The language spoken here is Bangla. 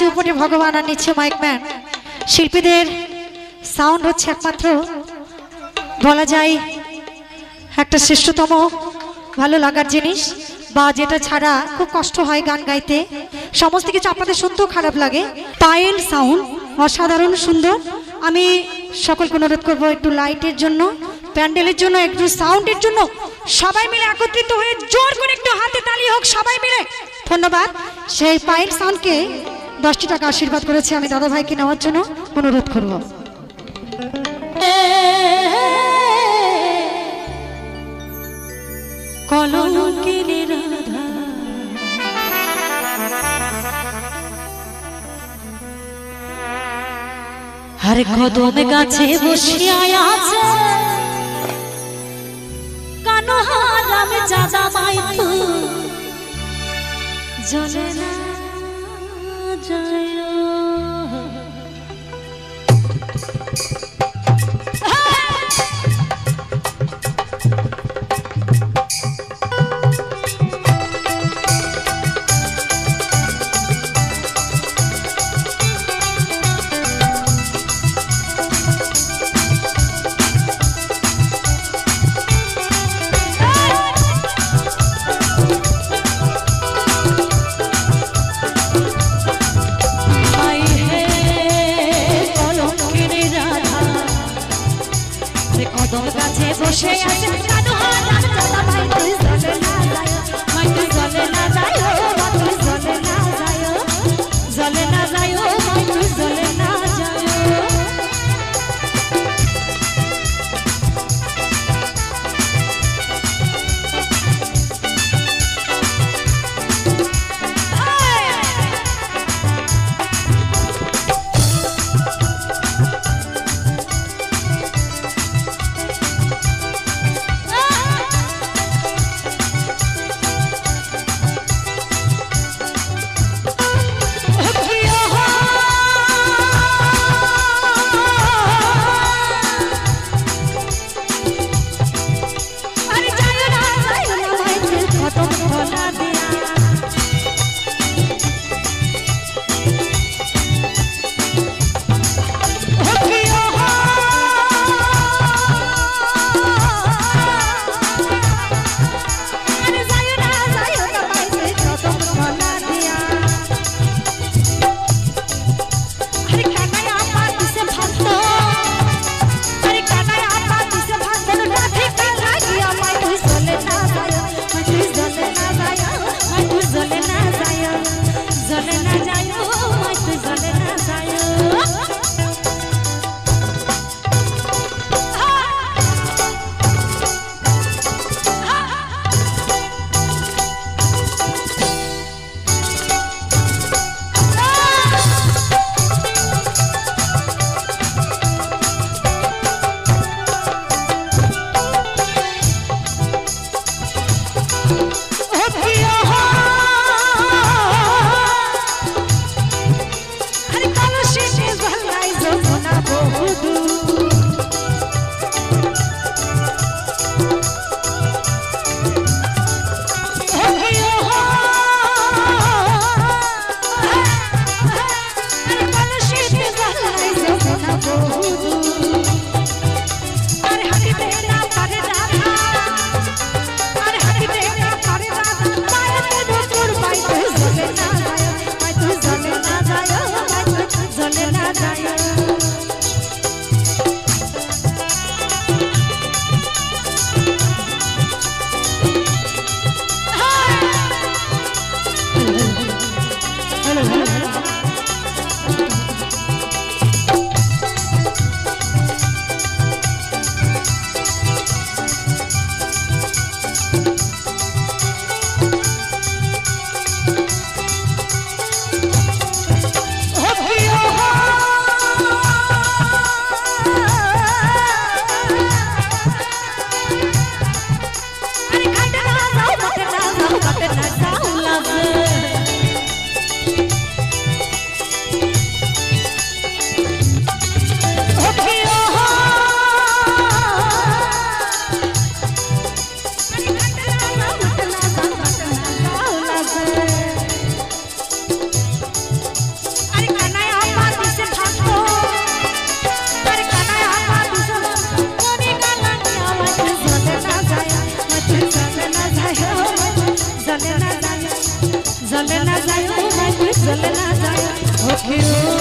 নাচে উপরে ভগবান আর নিচ্ছে মাইকম্যান শিল্পীদের সাউন্ড হচ্ছে একমাত্র, বলা যায় একটা শ্রেষ্ঠতম, ভালো লাগার জিনিস, বা যেটা ছাড়া খুব কষ্ট হয় গান গাইতে। সমস্ত কিছু আপনাদের শুনতেও খারাপ লাগে। পায়েল সাউন্ড, অসাধারণ, সুন্দর। আমি সকলকে অনুরোধ করব একটু লাইটের জন্য, প্যান্ডেলের জন্য, একটু সাউন্ডের জন্য সবাই মিলে একত্রিত হয়ে জোর করে একটু হাতে তালি হোক সবাই মিলে। ধন্যবাদ। সেই পায়েল সাউন্ডকে দশটি টাকা আশীর্বাদ করেছে আমি দাদা ভাইকে নেওয়ার জন্য অনুরোধ করব। আর কদম গাছে বসিয়া আছে। কানো হারাম চাচা মাইতু জলে না যায় গাছে বসে আছে যায় ও মাইক জ্বলে না যায় ওকে ও